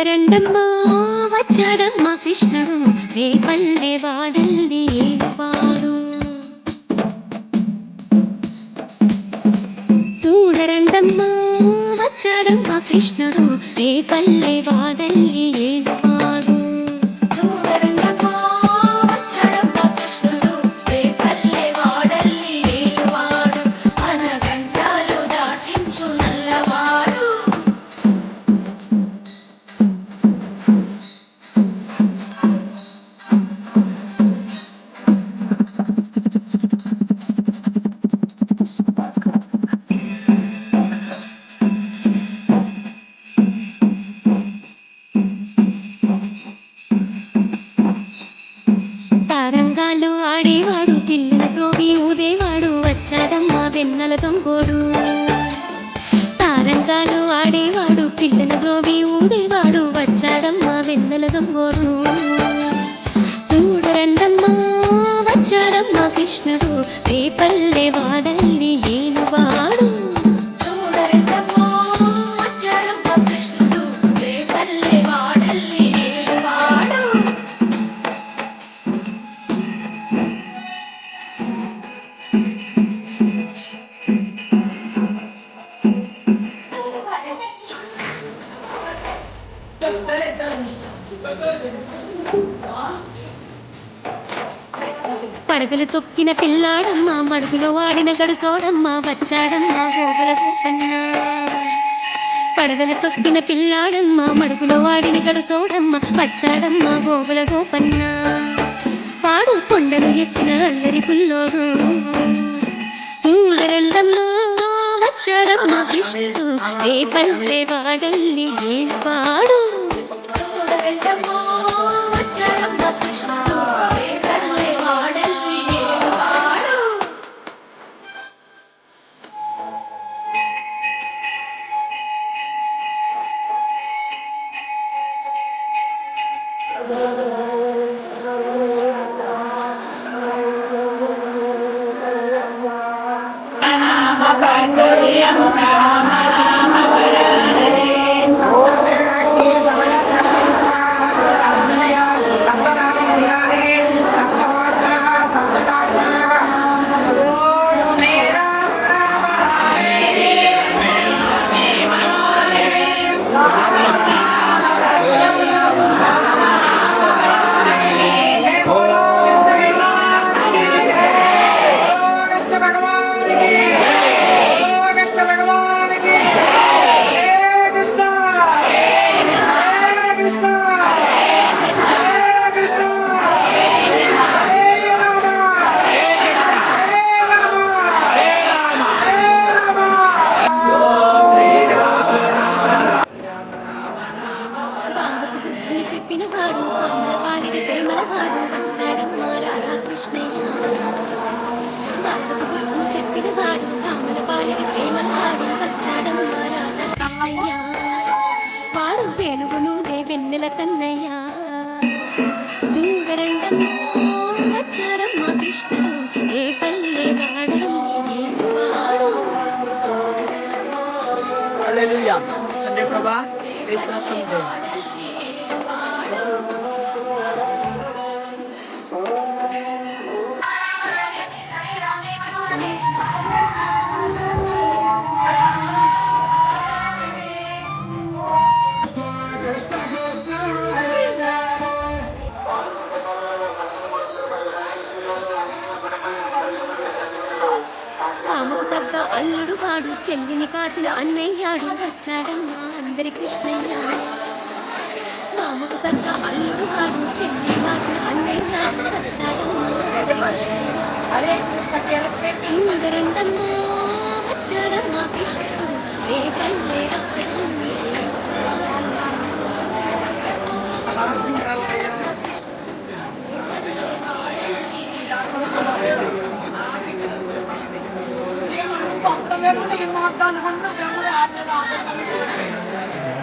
చూడరండమ్మా వచ్చాడమ్మా కృష్ణుడు. రేపల్లె వాడల్లి ఏలువాడు. చూడరండమ్మా వచ్చాడమ్మా కృష్ణుడు. రేపల్లె వాడల్లి ఏలువాడు. వచ్చాడమ్మా వెన్నెల తారంగాలు ఆడేవాడు పిల్లల ద్రోవి ఊదేవాడు వచ్చాడమ్మా వెన్నెల దొంగోడు చూడరండమ్మా వచ్చాడమ్మా కృష్ణుడు రేపల్లె వాడల్లి ఏనువా. పడగలు తొక్కిన పిల్లాడమ్మా మడుగులో వాడిన గడుసోడమ్మా వచ్చాడమ్మా గోగుల గోపన్న. పడగలు తొక్కిన పిల్లాడమ్మా మడుగులో వాడిన గడుసోడమ్మా వచ్చాడమ్మా గోగుల గోపన్నా. పాడు కొండను ఎత్తిన అల్లరి పుల్లోడు. చూడరండమ్మా వచ్చాడమ్మా కృష్ణుడు. ఏ పల్లె వాడల్లి ఏ పా María Monada. వాడు వచ్చాడమ్మ రాధా కృష్ణయ్య బావకు బుద్ధులు చెప్పిన వాడు అమ్మల వారిని ప్రేమల వాడు వచ్చాడమ్మ రాధా కృష్ణయ్య వాడు వేణుగును వెన్నెల కన్నయ్య చూడరండమ్మ వచ్చాడమ్మ కృష్ణుడు. ఏ పల్లె వాడల్లి ఏ వాడు హల్లెలూయా. తండ్రి ప్రభా వేసినప్పుడు ఆమెకు తగ్గ అల్లుడు వాడు. చెల్లిని కాచిన అన్నయ్యాడు. వచ్చాడమ్మా అందరి కృష్ణయ్య. ఆమెకు తగ్గ అల్లుడు వాడు. చెల్లిని కాచిన అన్నయ్యాడు. వచ్చాడమ్మా వచ్చాడమ్మా కృష్ణుడు. రేపల్లే பார்க்கவே முடியுமா தான் ஒன்று பெருமாள் ஆடுதான்